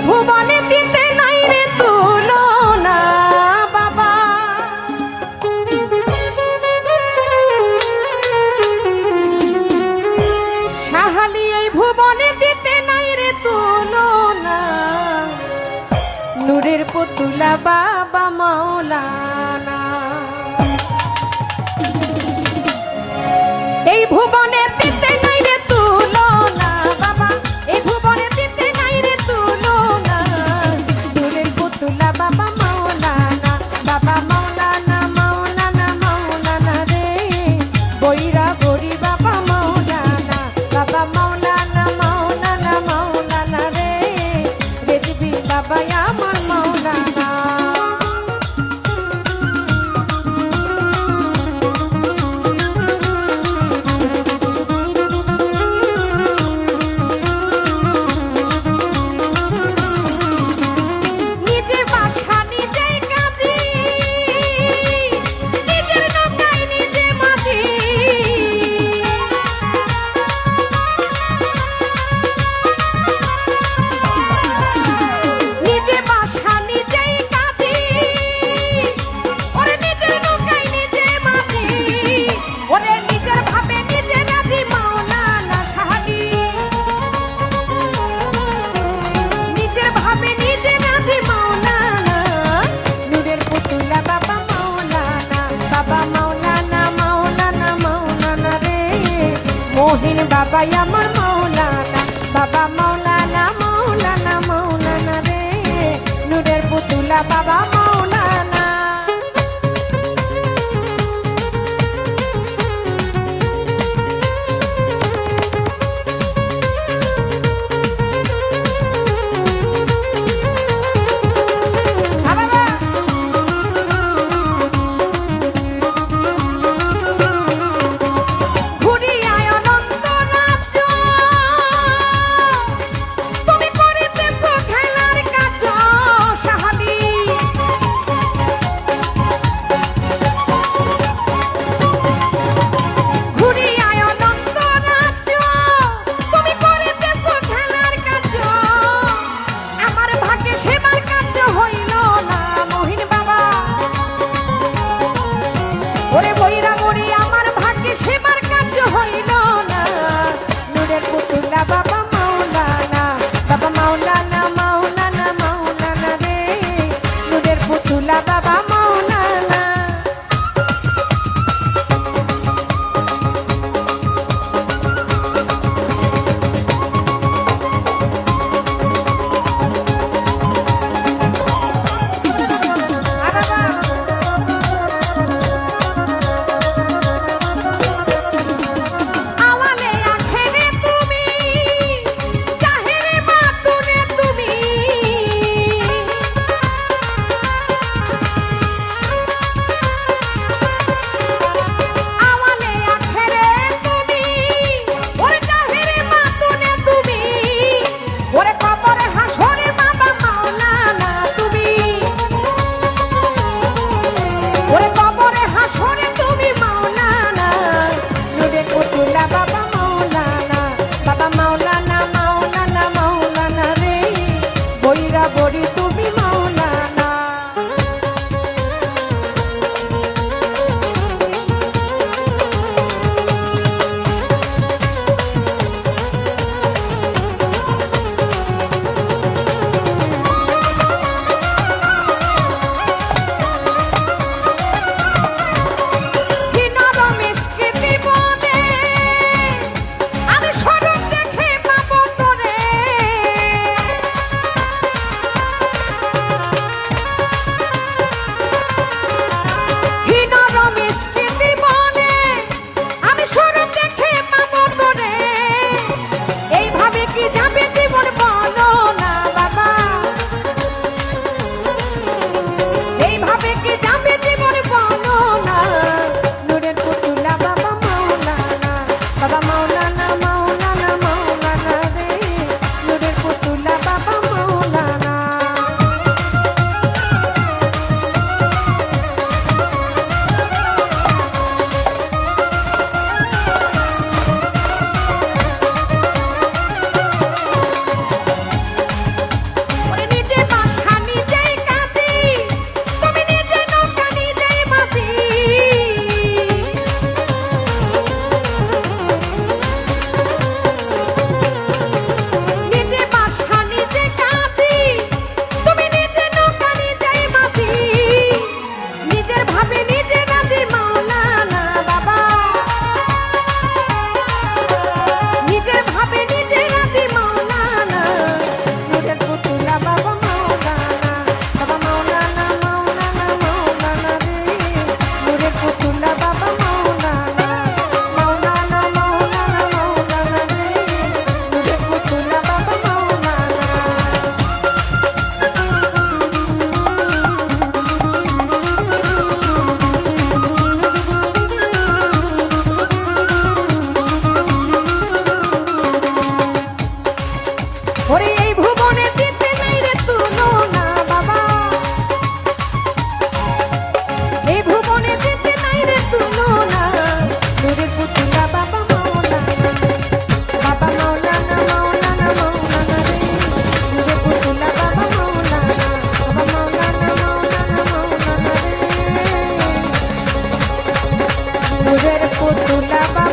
ভুবনে দিতে নাই রে তুলো বাবা। সাহালি, এই ভুবনে দিতে নাই রে তুলো নূরের পুতুলা বাবা মাওলানা পীর বাবাই আমার মৌলানা বাবা মৌলানা মৌলানা মৌলানা রে নূরের পুতুলা বাবা bye I've poder por tu lava